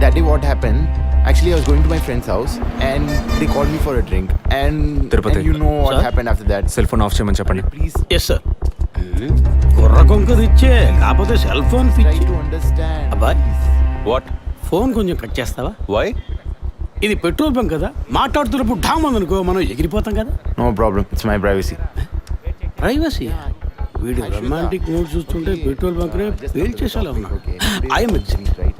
that day what happened actually i was going to my friend's house and they called me for a drink and, Tirupati. and you know what Sir? happened after that cell phone off చేయమని చెప్పండి please yes sir కుర్ర కొంకది ఇచ్చే కాకపోతే cell phone try పిచ్చి to understand అబ్బాయ్ what phone కొంచెం cut చేస్తావా వై ఇది పెట్రోల్ బంక్ కదా మాట్లాడుతున్నప్పుడు ఢామ్ అనుకో మనం ఎగిరిపోతాం కదా no problem it's my privacy privacy వీడు రొమాంటిక్ మూడ్ చూస్తుంటే పెట్రోల్ బంక్ నే ఫెయిల్ చేసేలా ఉన్నాడు ఐఎమ్ right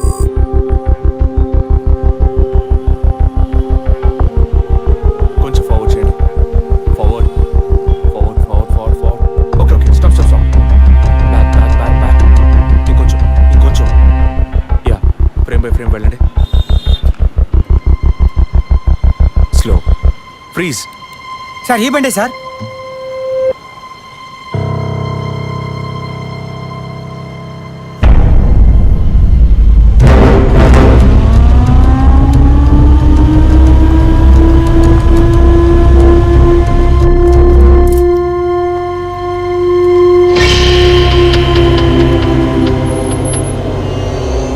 ప్లీజ్. సార్ ఈ బండే సార్.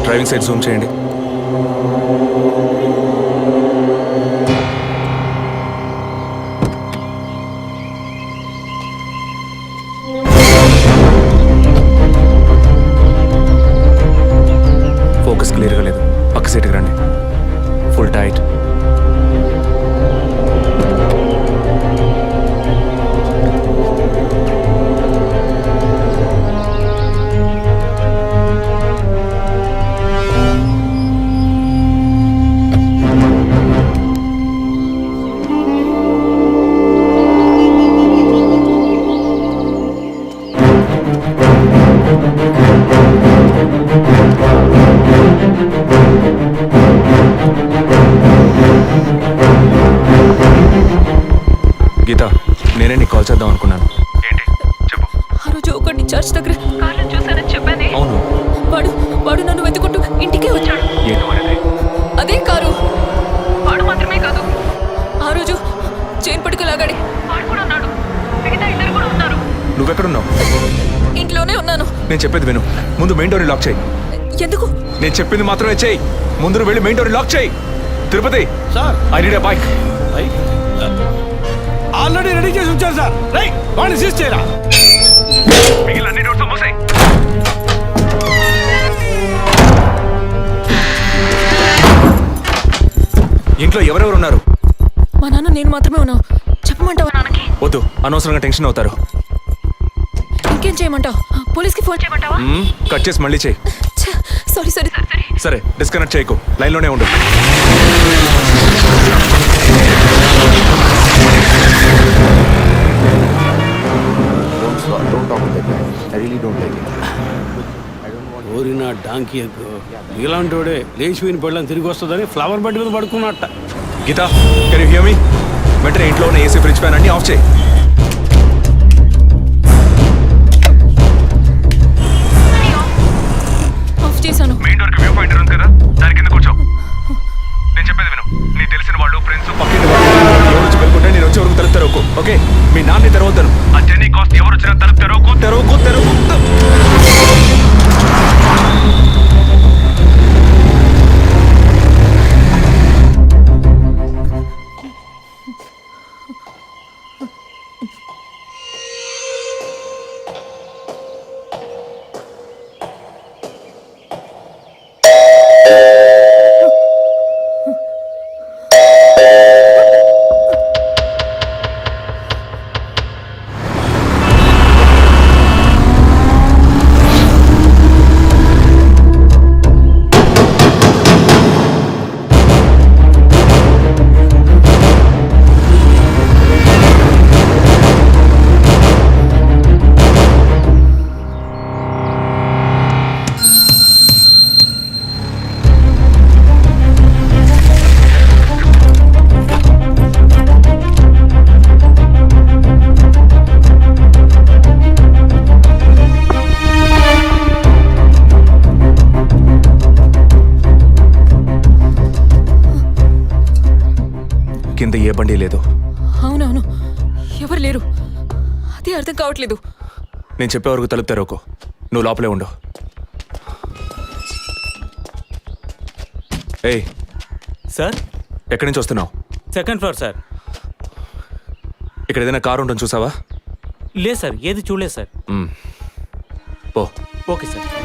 డ్రైవింగ్ సైడ్ జూమ్ చేయండి. ఫోకస్ క్లియర్గా లేదు పక్క సీట్కి రండి full tight Thank you. Geetha నేనే నీకు కాల్ చేద్దాం అనుకున్నాను. ఆ రోజు ఒకటి చర్చ్ దగ్గర కార్లో చూసానని చెప్పానే? అవును. వాడు వాడు నన్ను వెతుకుంటూ ఇంటికే వచ్చాడు. అదే? కారు. వాడు మాత్రమే కాదు. ఆ రోజు చైన్ పట్టుకు లాగాడి. వాడు కూడా ఉన్నాడు. మిగతా ఇద్దరు కూడా ఉన్నారు. నువ్వెక్కడున్నావు? ఇంట్లోనే ఉన్నాను. నేను చెప్పేది విను. ముందు మెయిన్ డోర్ లాక్ చేయి. ఎందుకు? నేను చెప్పింది మాత్రమే చేయి. ముందు వెళ్ళి మెయిన్ డోర్ లాక్ చేయి. Tirupati. Sir. I need bike? Already ready చేసి ఉంచాను సార్. రైట్ వాడిని సీజ్ చేయరా? ఇంట్లో ఎవరెవరు ఉన్నారు? మా నాన్న నేను మాత్రమే ఉన్నావు చెప్పమంటావా నాన్నకి? వద్దు అనవసరంగా టెన్షన్ అవుతారు. ఇంకేం చేయమంటావు? పోలీస్కి ఫోన్ చేయమంటావా? కట్ చేసి మళ్ళీ చేయి. సారీ సారీ సారీ డిస్కనెక్ట్ చేయకు. లైన్లోనే ఉండు. ఓరిన డాంకీ ఎగ్గు ఇలాంటోడే లేచిపోయిన పళ్ళని తిరిగి వస్తుందని ఫ్లవర్ బండి మీద పడుకున్నట్ట. Geetha can you hear me వెంటనే ఇంట్లో ఉన్న ఏసీ ఫ్రిడ్జ్ ఫ్యాన్ అన్ని ఆఫ్ చేయి. ஓகே కింద ఏ బండి లేదు. అవునవును. ఎవరు లేరు. అదే అర్థం కావట్లేదు. నేను చెప్పే వరకు తలుపు తెరవకు. నువ్వు లోపలే ఉండు. ఏయ్. సార్? ఎక్కడి నుంచి వస్తున్నావు? Second floor sir. ఇక్కడ ఏదైనా కారు ఉంటుంది చూసావా? లేదు సార్. ఏది చూడలేదు సార్. పో. Okay sir.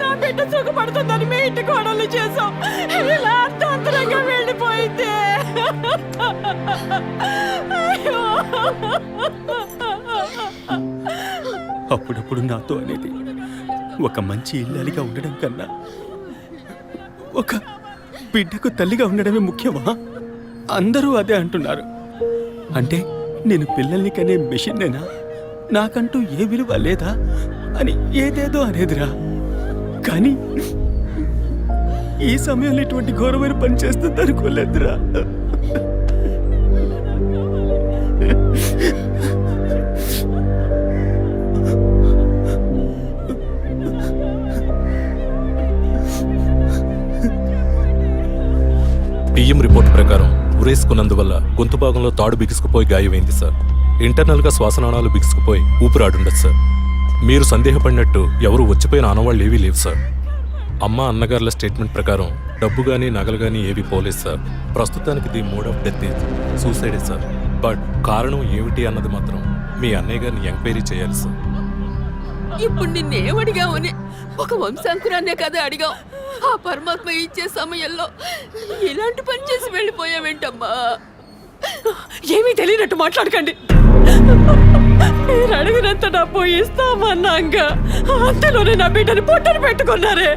నా బిడ్డ సుఖపడుతుందని మీ ఇంటి కోడలు చేసాం ఇలా అర్థాంతరంగా వెళ్ళిపోయింది. అప్పుడప్పుడు నాతో అనేది ఒక మంచి ఇల్లాలిగా ఉండడం కన్నా ఒక బిడ్డకు తల్లిగా ఉండడమే ముఖ్యమా? అందరూ అదే అంటున్నారు. అంటే నేను పిల్లల్ని కనే మిషన్నేనా? నాకంటూ ఏ విలువ లేదా? అని ఏదేదో అనేదిరా. కానీ ఈ సమయంలో ఇటువంటి ఘోరమైన పని చేస్తుంది అనుకోలేదురా. పిఎం రిపోర్ట్ ప్రకారం ఉరేసుకున్నందువల్ల గొంతు భాగంలో తాడు బిగుసుకుపోయి గాయమైంది సార్ ఇంటర్నల్గా శ్వాసనాళాలు బిగుసుకుపోయి ఊపిరాడుండదు సార్ మీరు సందేహపడినట్టు ఎవరు వచ్చిపోయిన ఆనవాళ్ళు ఏవీ లేవు సార్. అమ్మ అన్నగారుల స్టేట్మెంట్ ప్రకారం డబ్బు కానీ నగలు కానీ ఏవి పోలేదు సార్. ప్రస్తుతానికి ది మోడ్ ఆఫ్ డెత్ సూసైడే సార్. బట్ కారణం ఏమిటి అన్నది మాత్రం మీ అన్నయ్య గారిని ఎంక్వైరీ చేయాలి సార్. ఇప్పుడు నిన్నేమడిగామని ఒక వంశాంకురాన్నే కదా అడిగావు. ఆ పరమాత్మ ఇచ్చే సమయంలో ఇలాంటి పని చేసి వెళ్ళిపోయావేంటమ్మా? ఏమీ తెలియనట్టు మాట్లాడకండి. మీరు అడిగినంత డబ్బు ఇస్తామన్నాగా. అంతలోనే నా బిడ్డని పొట్టను పెట్టుకున్నారే.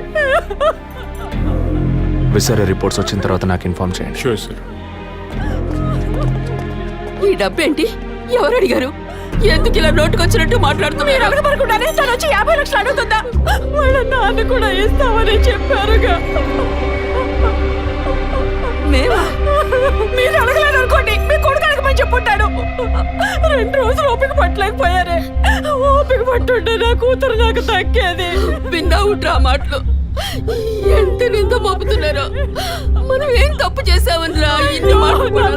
విసరే రిపోర్ట్స్ వచ్చిన తర్వాత నాకు ఇన్ఫార్మ్ చేయండి. షూర్ సార్ ఈ డబ్బేంటి? ఎవరు అడిగారు? ఎందుకు ఇలా నోటుకొచ్చినట్టు మాట్లాడుతున్నారు? మీరు అడగబడకుండానే తను వచ్చి యాభై లక్షలు అడుగుతుందా? వాళ్ళ నాన్న కూడా ఇస్తామని చెప్పారుగా. మేమా? మీరు అడగలేదు అనుకోండి పుట్టాడు. రెండు రోజులు ఓపిక పట్టలేకపోయారే. ఓపిక పట్టుంటే నా కూతురు నాకు తగ్గేది. విన్నావు డ్రా మాటలు. ఎంత నింద మోపుతున్నారో? మనం ఏం తప్పు చేసామని రా ఇన్ని మాటలు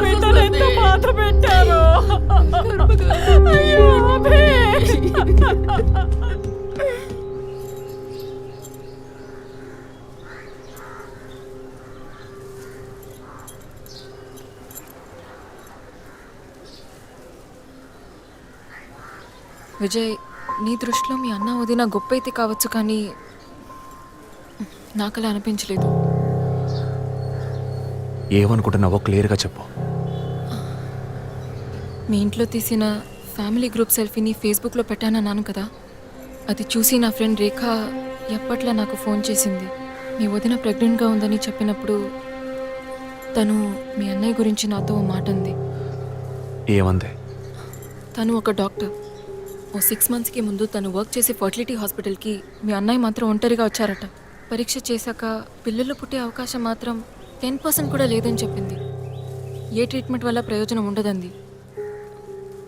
విజయ్ నీ దృష్టిలో మీ అన్న వదిన గొప్ప అయితే కావచ్చు కానీ నాకు అలా అనిపించలేదు. ఏమనుకుంటున్నావో క్లియర్గా చెప్పు. మీ ఇంట్లో తీసిన ఫ్యామిలీ గ్రూప్ సెల్ఫీని ఫేస్బుక్లో పెట్టానన్నాను కదా. అది చూసి నా ఫ్రెండ్ రేఖ ఎప్పట్లా నాకు ఫోన్ చేసింది. మీ వదిన ప్రెగ్నెంట్గా ఉందని చెప్పినప్పుడు తను మీ అన్నయ్య గురించి నాతో మాట అంది ఏమంది? తను ఒక డాక్టర్. ఓ సిక్స్ మంత్స్కి ముందు తను వర్క్ చేసే ఫర్టిలిటీ హాస్పిటల్కి మీ అన్నయ్య మాత్రం ఒంటరిగా వచ్చారట. పరీక్ష చేశాక పిల్లలు పుట్టే అవకాశం మాత్రం టెన్ పర్సెంట్ కూడా లేదని చెప్పింది. ఏ ట్రీట్మెంట్ వల్ల ప్రయోజనం ఉండదంది.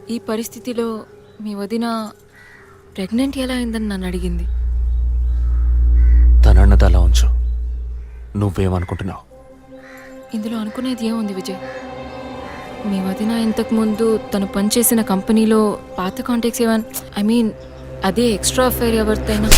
ఈ పరిస్థితిలో మీ వదిన ప్రెగ్నెంట్ ఎలా అయిందని నన్ను అడిగింది. తనన్నది అలా ఉంచు. నువ్వేమనుకుంటున్నావు? ఇందులో అనుకునేది ఏముంది విజయ్? మీ వదిన ఇంతకుముందు తను పనిచేసిన కంపెనీలో పాత కాంటాక్ట్స్ ఏమన్ ఐ మీన్ అదే ఎక్స్ట్రా అఫైర్ ఎవరితైనా